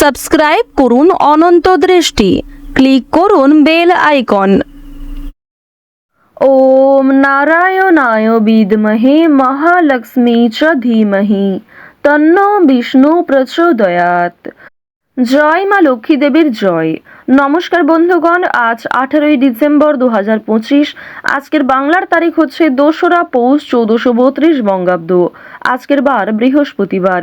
Subscribe করুন অনন্ত দৃষ্টি। Click করুন বেল আইকন। ওম নারায়ণায় বিদমহে মহালক্ষ্মী চ ধীমহি। তন্ন বিষ্ণু প্রচোদয়াত জয় মা লক্ষ্মী দেবীর জয়। নমস্কার বন্ধুগণ, আজ আঠারোই ডিসেম্বর দু হাজার পঁচিশ। আজকের বাংলার তারিখ হচ্ছে দোসরা পৌষ চৌদ্দশো বত্রিশ বঙ্গাব্দ। আজকের বার বৃহস্পতিবার।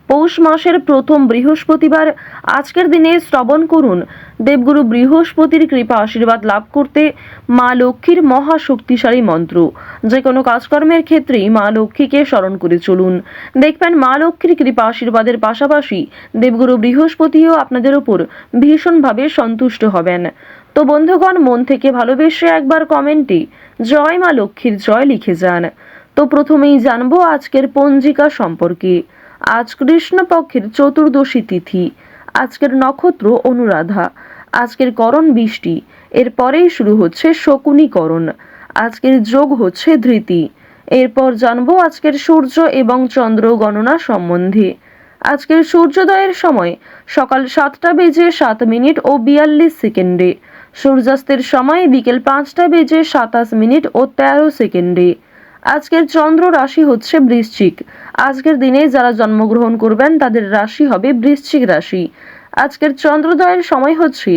পৌষ মাসের প্রথম বৃহস্পতিবার আজকের দিনে শ্রবণ করুন। দেবগুরু বৃহস্পতির কৃপা আশীর্বাদ লাভ করতে মা লক্ষ্মীর মহা শক্তিশালী মন্ত্র। যে কোনো কাজকর্মের ক্ষেত্রেই মা লক্ষ্মীকে স্মরণ করে চলুন। দেখবেন মা লক্ষ্মীর কৃপা আশীর্বাদের পাশাপাশি দেবগুরু বৃহস্পতিও আপনাদের ওপর ভীষণভাবে সন্তুষ্ট হবেন। তো বন্ধুগণ, মন থেকে ভালোবেসে একবার কমেন্টে জয় মা লক্ষ্মীর জয় লিখে যান। তো প্রথমেই জানব আজকের পঞ্জিকা সম্পর্কে। আজ কৃষ্ণপক্ষের চতুর্দশী তিথি। আজকের নক্ষত্র অনুরাধা। আজকের করণ বৃষ্টি। এরপরেই শুরু হচ্ছে শকুনিকরণ। আজকের যোগ হচ্ছে ধৃতি। এরপর জানব আজকের সূর্য এবং চন্দ্র গণনা সম্বন্ধে। আজকের সূর্যোদয়ের সময় সকাল সাতটা বেজে সাত মিনিট ও বিয়াল্লিশ সেকেন্ডে। সূর্যাস্তের সময় বিকেল পাঁচটা বেজে সাতাশ মিনিট ও তেরো সেকেন্ডে। আজকের চন্দ্র রাশি হচ্ছে বৃশ্চিক। আজকের দিনে যারা জন্মগ্রহণ করবেন, তাদের রাশি হবে বৃশ্চিক রাশি। আজকের চন্দ্রোদয়ের সময় হচ্ছে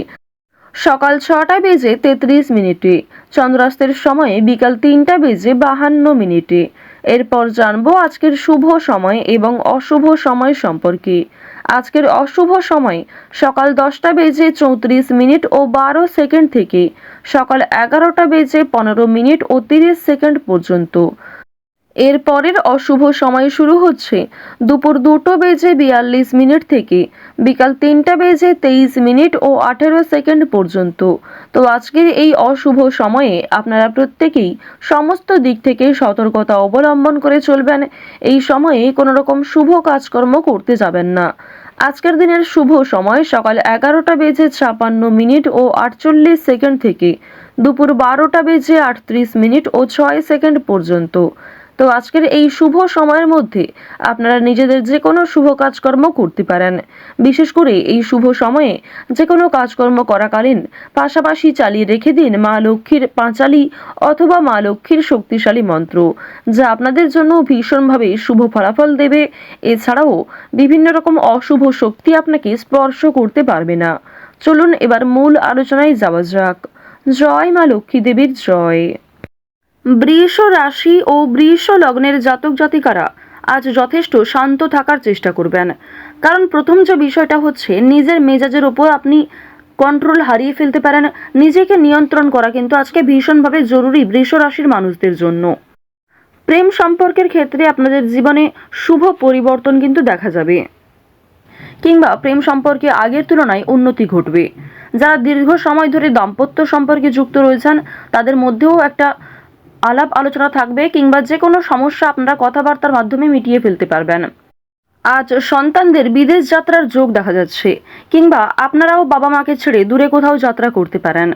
সকাল ছটা বেজে তেত্রিশ মিনিটে, চন্দ্রাস্তের সময়ে বিকাল তিনটা বেজে বাহান্ন মিনিটে। এরপর জানব আজকের শুভ সময় এবং অশুভ সময় সম্পর্কে। আজকের অশুভ সময় সকাল দশটা বেজে চৌত্রিশ মিনিট ও বারো সেকেন্ড থেকে সকাল এগারোটা বেজে পনেরো মিনিট ও তিরিশ সেকেন্ড পর্যন্ত। এর পরের অশুভ সময় শুরু হচ্ছে। দুপুর দুটো বেজে বিয়াল্লিশ মিনিট থেকে, বিকাল তিনটা বেজে তেইশ মিনিট ও আঠেরো সেকেন্ড পর্যন্ত। তো আজকের এই অশুভ সময়ে আপনারা প্রত্যেকেই সমস্ত দিক থেকে সতর্কতা অবলম্বন করে চলবেন। এই সময়ে কোনো রকম শুভ কাজকর্ম করতে যাবেন না। আজকের দিনের শুভ সময় সকাল এগারোটা বেজে ছাপান্ন মিনিট ও আটচল্লিশ সেকেন্ড থেকে, দুপুর বারোটা বেজে আটত্রিশ মিনিট ও ছয় সেকেন্ড পর্যন্ত। তো আজকের এই শুভ সময়ের মধ্যে আপনারা নিজেদের যে কোনো শুভ কাজকর্ম করতে পারেন। বিশেষ করে এই শুভ সময়ে যে কোনো কাজকর্ম করাকালীন পাশাপাশি চালিয়ে রেখে দিন মা লক্ষ্মীর পাঁচালি অথবা মা লক্ষ্মীর শক্তিশালী মন্ত্র, যা আপনাদের জন্য ভীষণভাবে শুভ ফলাফল দেবে। এছাড়াও বিভিন্ন রকম অশুভ শক্তি আপনাকে স্পর্শ করতে পারবে না। চলুন এবার মূল আলোচনায় যাওয়া যাক। জয় মা লক্ষ্মী দেবীর জয়। বৃষ রাশি ও বৃষ লগ্নের জাতক জাতিকারা আজ যথেষ্ট শান্ত থাকার চেষ্টা করবেন। কারণ প্রথম যে বিষয়টা হচ্ছে, নিজের মেজাজের ওপর আপনি কন্ট্রোল হারিয়ে ফেলতে পারেন। নিজেকে নিয়ন্ত্রণ করা কিন্তু আজকে ভীষণভাবে জরুরি বৃষ রাশির মানুষদের জন্য। প্রেম সম্পর্কের ক্ষেত্রে আপনাদের জীবনে শুভ পরিবর্তন কিন্তু দেখা যাবে। কিংবা প্রেম সম্পর্কে আগের তুলনায় উন্নতি ঘটবে। যারা দীর্ঘ সময় ধরে দাম্পত্য সম্পর্কে যুক্ত রয়েছেন, তাদের মধ্যেও একটা আলাপ আলোচনা থাকবে কিংবা যে কোনো সমস্যা আপনারা কথাবার্তার মাধ্যমে মিটিয়ে ফেলতে পারবেন। আজ সন্তানদের বিদেশ যাত্রার যোগ দেখা যাচ্ছে, কিংবা আপনারাও বাবা মাকে ছেড়ে দূরে কোথাও যাত্রা করতে পারেন।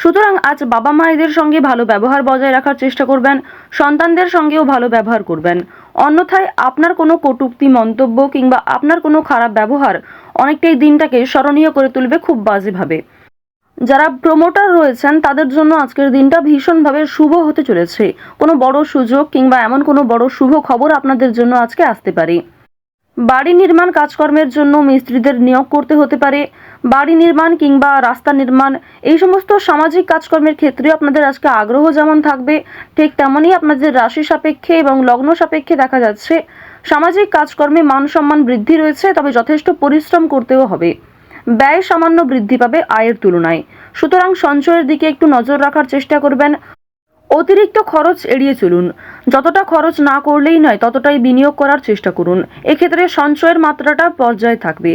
সুতরাং আজ বাবা মায়েদের সঙ্গে ভালো ব্যবহার বজায় রাখার চেষ্টা করবেন, সন্তানদের সঙ্গেও ভালো ব্যবহার করবেন। অন্যথায় আপনার কোনো কটুক্তি, মন্তব্য কিংবা আপনার কোনো খারাপ ব্যবহার অনেকটাই দিনটাকে স্মরণীয় করে তুলবে খুব বাজেভাবে। যারা প্রমোটার রয়েছেন, তাদের জন্য আজকের দিনটা ভীষণভাবে শুভ হতে চলেছে। কোনো বড় সুযোগ কিংবা এমন কোনো বড় শুভ খবর আপনাদের জন্য আজকে আসতে পারে। বাড়ি নির্মাণ কাজকর্মের জন্য মিস্ত্রিদের নিয়োগ করতে হতে পারে। বাড়ি নির্মাণ কিংবা রাস্তা নির্মাণ, এই সমস্ত সামাজিক কাজকর্মের ক্ষেত্রে আপনাদের আজকে আগ্রহ যেমন থাকবে, ঠিক তেমনই আপনাদের রাশি সাপেক্ষে এবং লগ্ন সাপেক্ষে দেখা যাচ্ছে। সামাজিক কাজকর্মে মান সম্মান বৃদ্ধি রয়েছে, তবে যথেষ্ট পরিশ্রম করতেও হবে। ব্যয় সামান্য বৃদ্ধি পাবে আয়ের তুলনায়। সুতরাং সঞ্চয়ের দিকে একটু নজর রাখার চেষ্টা করবেন। অতিরিক্ত খরচ এড়িয়ে চলুন। যতটা খরচ না করলেই নয়, ততটাই বিনিয়োগ করার চেষ্টা করুন। এক্ষেত্রে সঞ্চয়ের মাত্রাটা পর্যায়ে থাকবে।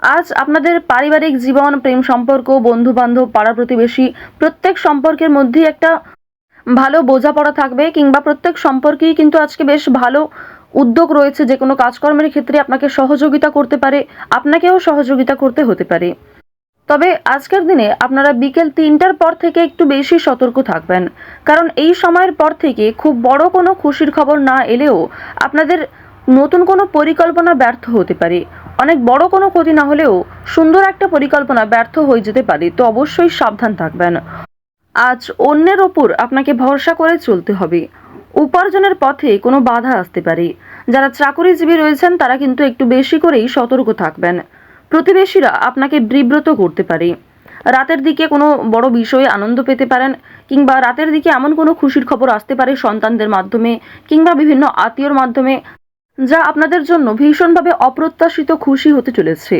আজ আপনাদের পারিবারিক জীবন, প্রেম সম্পর্ক বন্ধু বান্ধব পাড়া প্রতিবেশী, প্রত্যেক সম্পর্কের মধ্যেই একটা ভালো বোঝাপড়া থাকবে, কিংবা প্রত্যেক সম্পর্কেই কিন্তু আজকে বেশ ভালো উদ্যোগ রয়েছে যে কোনো কাজকর্মের ক্ষেত্রে আপনাকে সহযোগিতা করতে পারে, আপনাকেও সহযোগিতা করতে হতে পারে। তবে আজকের দিনে আপনারা বিকেল তিনটার পর থেকে একটু বেশি সতর্ক থাকবেন, কারণ এই সময়ের পর থেকে খুব বড় কোনো খুশির খবর না এলেও আপনাদের নতুন কোনো পরিকল্পনা ব্যর্থ হতে পারে। অনেক বড় কোনো ক্ষতি না হলেও সুন্দর একটা পরিকল্পনা ব্যর্থ হয়ে যেতে পারে, তো অবশ্যই সাবধান থাকবেন। আজ অন্যের ওপর আপনাকে ভরসা করে চলতে হবে। উপার্জনের পথে কোনো বাধা আসতে পারে। যারা চাকরিজীবী রয়েছেন, তারা কিন্তু একটু বেশি করেই সতর্ক থাকবেন। প্রতিবেশীরা আপনাকে বিব্রত করতে পারে। রাতের দিকে কোনো বড় বিষয়ে আনন্দ পেতে পারেন, কিংবা রাতের দিকে এমন কোনো খুশির খবর আসতে পারে সন্তানদের মাধ্যমে, কিংবা বিভিন্ন আত্মীয়র মাধ্যমে, যা আপনাদের জন্য ভীষণভাবে অপ্রত্যাশিত খুশি হতে চলেছে।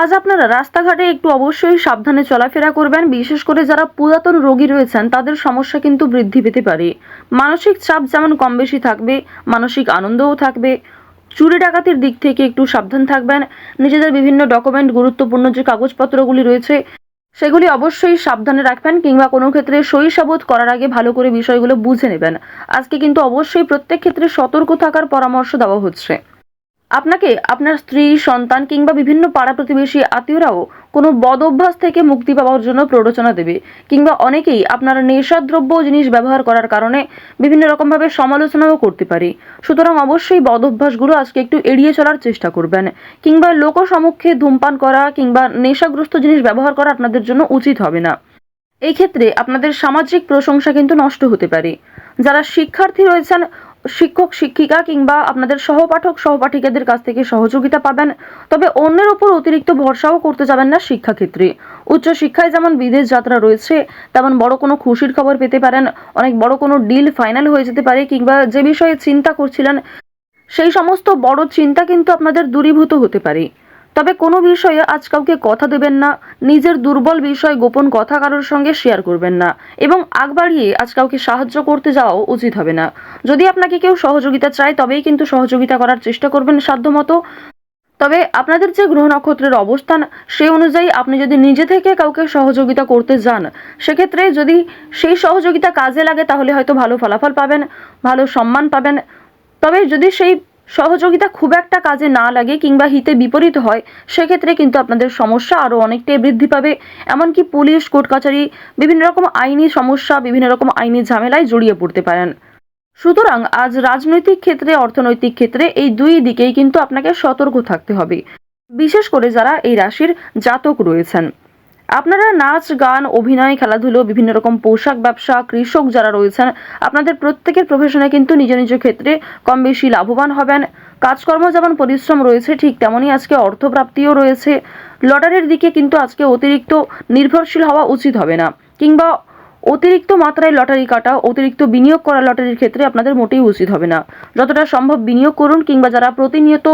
আজ আপনারা রাস্তাঘাটে একটু অবশ্যই সাবধানে চলাফেরা করবেন। বিশেষ করে যারা পুরাতন রোগী রয়েছেন, তাদের সমস্যা কিন্তু বৃদ্ধি পেতে পারে। মানসিক চাপ যেমন কম বেশি থাকবে, মানসিক আনন্দও থাকবে। চুরি ডাকাতির দিক থেকে একটু সাবধান থাকবেন। নিজেদের বিভিন্ন ডকুমেন্ট, গুরুত্বপূর্ণ যে কাগজপত্রগুলি রয়েছে, সেগুলি অবশ্যই সাবধানে রাখবেন কিংবা কোনো ক্ষেত্রে সই সাবুত করার আগে ভালো করে বিষয়গুলো বুঝে নেবেন। আজকে কিন্তু অবশ্যই প্রত্যেক ক্ষেত্রে সতর্ক থাকার পরামর্শ দেওয়া হচ্ছে। আপনাকে আপনার স্ত্রী, সন্তান কিংবা বিভিন্ন পাড়া প্রতিবেশী আত্মীয়রাও কোনো বদ অভ্যাস থেকে মুক্তি পাওয়ার জন্য প্ররোচনা দেবে কিংবা অনেকেই আপনার নেশাদ্রব্য জিনিস ব্যবহার করার কারণে বিভিন্ন রকমভাবে সমালোচনাও করতে পারে। সুতরাং অবশ্যই বদ অভ্যাসগুলো আজকে একটু এড়িয়ে চলার চেষ্টা করবেন কিংবা লোক সম্মুখে ধূমপান করা কিংবা নেশাগ্রস্ত জিনিস ব্যবহার করা আপনাদের জন্য উচিত হবে না। এই ক্ষেত্রে আপনাদের সামাজিক প্রশংসা কিন্তু নষ্ট হতে পারে। যারা শিক্ষার্থী রয়েছেন শিক্ষক, শিক্ষিকা কিংবা আপনাদের সহপাঠক, সহপাঠিকাদের কাছ থেকে সহযোগিতা পাবেন। তবে অন্যের উপর অতিরিক্ত ভরসাও করতে যাবেন না শিক্ষাক্ষেত্রে। উচ্চশিক্ষায় যেমন বিদেশ যাত্রা রয়েছে, তেমন বড় কোনো খুশির খবর পেতে পারেন। অনেক বড় কোনো ডিল ফাইনাল হয়ে যেতে পারে কিংবা যে বিষয়ে চিন্তা করছিলেন, সেই সমস্ত বড় চিন্তা কিন্তু আপনাদের দূরীভূত হতে পারে। তবে কোনো বিষয়ে আজ কাউকে কথা দেবেন না, নিজের দুর্বল বিষয় গোপন কথা কারোর সঙ্গে শেয়ার করবেন না এবং আগ বাড়িয়ে আজ কাউকে সাহায্য করতে যাওয়াও উচিত হবে না। যদি আপনাকে কেউ সহযোগিতা চায়, তবেই কিন্তু সহযোগিতা করার চেষ্টা করবেন সাধ্যমতো। তবে আপনাদের যে গ্রহ নক্ষত্রের অবস্থান সেই অনুযায়ী আপনি যদি নিজে থেকে কাউকে সহযোগিতা করতে যান, সেক্ষেত্রে যদি সেই সহযোগিতা কাজে লাগে, তাহলে হয়তো ভালো ফলাফল পাবেন, ভালো সম্মান পাবেন। তবে যদি সেই সহযোগিতা খুব একটা কাজে না লাগে কিংবা হিতে বিপরীত হয়, সেক্ষেত্রে কিন্তু আপনাদের সমস্যা আরও অনেকটাই বৃদ্ধি পাবে। এমনকি পুলিশ, কোর্ট কাছারি বিভিন্ন রকম আইনি সমস্যা, বিভিন্ন রকম আইনি ঝামেলায় জড়িয়ে পড়তে পারেন। সুতরাং আজ রাজনৈতিক ক্ষেত্রে, অর্থনৈতিক ক্ষেত্রে এই দুই দিকেই কিন্তু আপনাকে সতর্ক থাকতে হবে। বিশেষ করে যারা এই রাশির জাতক রয়েছেন। আপনারা নাচ, গান, অভিনয়, খেলাধুলো, বিভিন্ন রকম পোশাক ব্যবসা, কৃষক যারা রয়েছেন, আপনাদের প্রত্যেকের প্রফেশনে কিন্তু নিজ নিজ ক্ষেত্রে কম বেশি লাভবান হবেন। কাজকর্ম যেমন পরিশ্রম রয়েছে, ঠিক তেমনই আজকে অর্থপ্রাপ্তিও রয়েছে। লটারির দিকে কিন্তু আজকে অতিরিক্ত নির্ভরশীল হওয়া উচিত হবে না। কিংবা অতিরিক্ত মাত্রায় লটারি কাটা, অতিরিক্ত বিনিয়োগ করা লটারির ক্ষেত্রে আপনাদের মোটেই উচিত হবে না। যতটা সম্ভব বিনিয়োগ করুন, কিংবা যারা প্রতিনিয়ত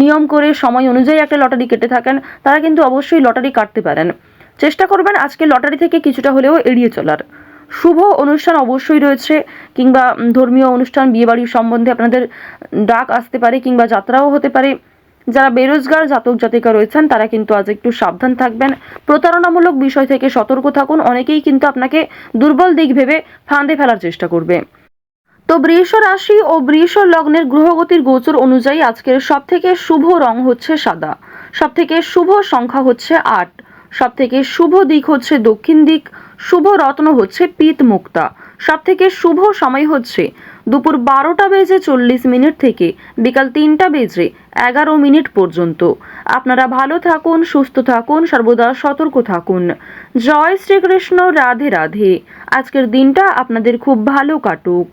নিয়ম করে সময় অনুযায়ী একটা লটারি কেটে থাকেন, তারা কিন্তু অবশ্যই লটারি কাটতে পারেন। চেষ্টা করবেন আজকে লটারি থেকে কিছুটা হলেও এড়িয়ে চলার। শুভ অনুষ্ঠান অবশ্যই রয়েছে, কিংবা ধর্মীয় অনুষ্ঠান, বিয়েবাড়ির সম্বন্ধে আপনাদের ডাক আসতে পারে, কিংবা যাত্রাও হতে পারে। যারা বেরোজগার, জাতক, জাতিকা রয়েছেন, তারা কিন্তু আজ একটু সাবধান থাকবেন। প্রতারণামূলক বিষয় থেকে সতর্ক থাকুন, অনেকেই কিন্তু আপনাকে দুর্বল দিক ভেবে ফাঁদে ফেলার চেষ্টা করবে। তো বৃষ রাশি ও বৃষ লগ্নের গ্রহগতির গোচর অনুযায়ী আজকের সব থেকে শুভ রং হচ্ছে সাদা সব থেকে শুভ সংখ্যা হচ্ছে আট। সব থেকে শুভ দিক হচ্ছে দক্ষিণ দিক, শুভ রত্ন হচ্ছে পিত মুক্তা। সব থেকে শুভ সময় হচ্ছে দুপুর বারোটা বেজে চল্লিশ মিনিট থেকে বিকাল তিনটা বেজে এগারো মিনিট পর্যন্ত। আপনারা ভালো থাকুন, সুস্থ থাকুন, সর্বদা সতর্ক থাকুন। জয় শ্রীকৃষ্ণ, রাধে রাধে। আজকের দিনটা আপনাদের খুব ভালো কাটুক।